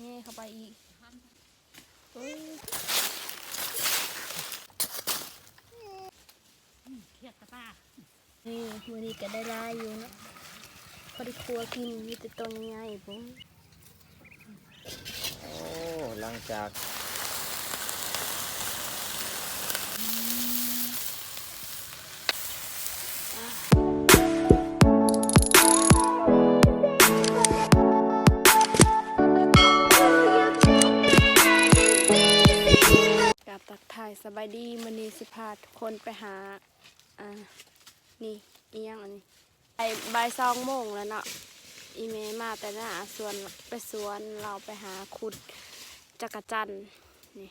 นี่เข้าไปอีกเอ้ยเครียดกระตานี่มือนี้ก็ได้ลายอยู่เนาะพอได้ครัวกินมีแต่ตัวใหญ่ๆผมโอ้หลังจาก ถ่ายสบายดีมือนี้สิพาทุกคนไปหา อ่า นี่อีหยังอันนี้ไปบ่ายสองโมงแล้วเนาะ อีเมมาแต่หน้าสวนไปสวนเราไปหาขุดจักรจันทร์นี่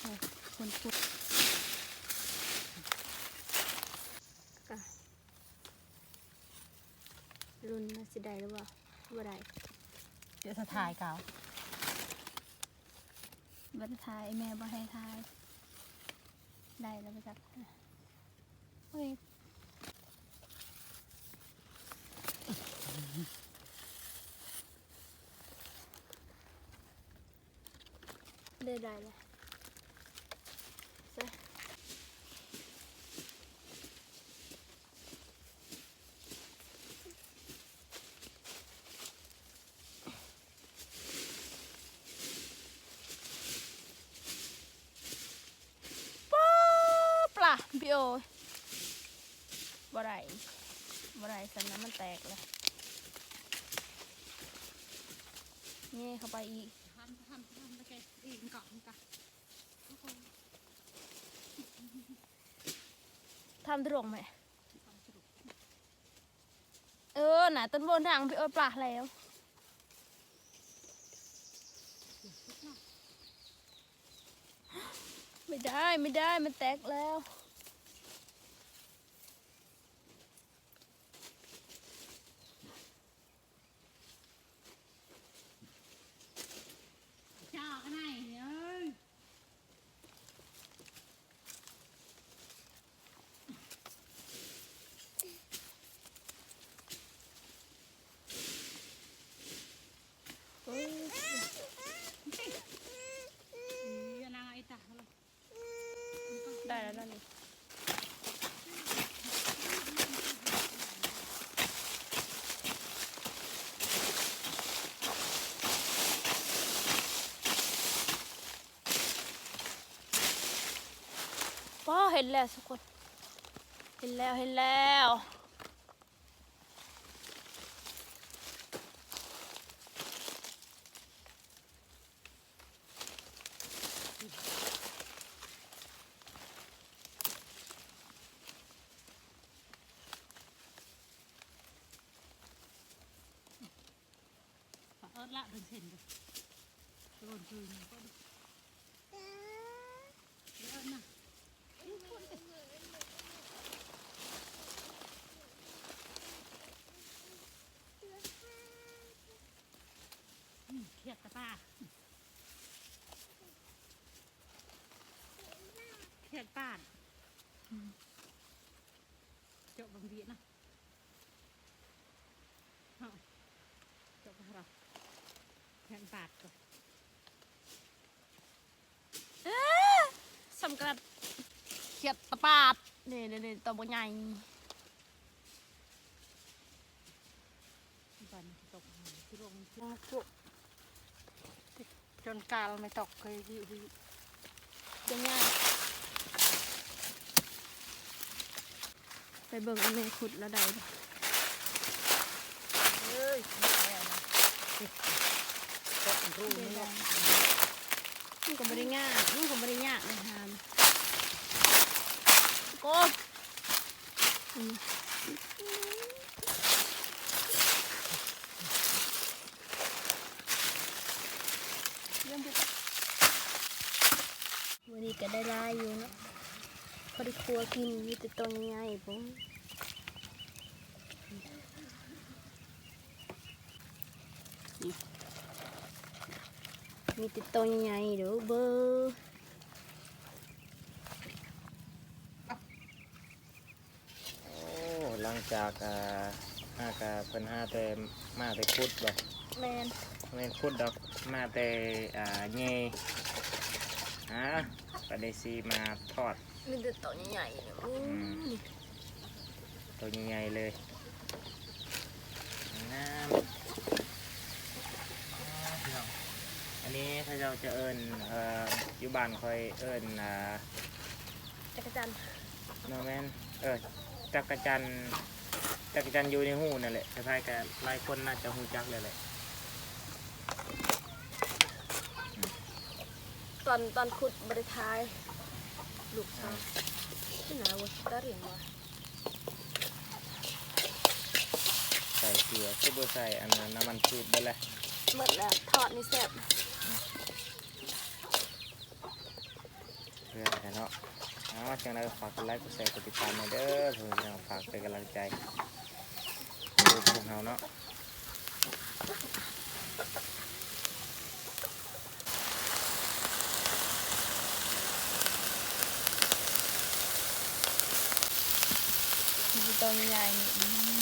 โอ้คนขุดอะรุ่นน่าสิได้หรือเปล่าบ่ได้เดี๋ยวจะถ่ายเก่า บัตรทายแม่บ่ให้ทายได้แล้วไปจับเฮ้ยได้ได้เลยใช่ป๊าปล่ะ พี่โอบ่ได้บ่ได้สันน้ำมันแตกเลยนี่เข้าไปอีกทำทำทำไปแกอีกก่อนก่อนทำตรงไหมเออน่ะต้นบนทางพี่โอ้ยปลาแล้วไม่ได้ไม่ได้มันแตกแล้ว จ้ากันไหนเอ้ยอย่านางไอ้ตาเลย ได้แล้วนั่นนี่ป้อเห็นแล้วทุกคน เห็นแล้วเห็นแล้วเอิร์ดละถึงเห็นเลยโดนคืนก็ดูเอิร์ดนะเครียดกระตา เครียดป้านเจาะบางทีนะเอาเจาะไปเราแทนปาดก่อนสำกัดเขียดตะปาดนี่นี่นี่ตัวบใหญ่บันตกที่ลงที่จุจนกาลไม่ตกเคยวิววิวตัวใหญ่ ไปเบิ่งอันนี้ขุดแล้วได้เอ้ยตกรูได้นี่ได้มันก็ไม่ได้ง่ายมันก็ไม่ได้ยากเลยฮามกบอืมเริ่มบุกวันนี้ก็ได้ลายอยู่เนาะ อได้ครัวกินมีแต่ตัวใหญ่ๆผมมีติดตัวใหญ่ๆเดี๋ยวเบอร์โอ้หลังจากอ่ามากะเพิ่นหาแต่มาแต่คุดบ่แมนแม่นคุดดอกมาแต่อ่าเงยฮะปลาเดซีมาทอด มีแต่ตัวใหญ่ๆเนี่ยอู้อืมนี่ตัวใหญ่ๆเลยงามอันนี้ถ้าเราจะเอิญเอ่ออยู่บ้านคอยเอิญอ่าจักรจันทร์โนแมนเออจักรจันทร์จักรจันทร์อยู่ในหูนั่นแหละคล้ายๆกันหลายคนน่าจะหูจักเลยแหละตอนตอนขุดบริทาย ลูกชายที่ไหนวะตาเหรียญวะใส่เกลือคือบ่ใส่อันนั้นน้ำมันพืชไปเลยหมดแล้วทอดนี่แซ่บเพื่อให้เนาะเอาจังไดก็ฝากกดไลค์กดแชร์กดติดตามหน่อยเด้อเพื่อนพี่น้องฝากเป็นกำลังใจดูพวกเราเนาะ มีตัวใหญ่ๆนี่อืม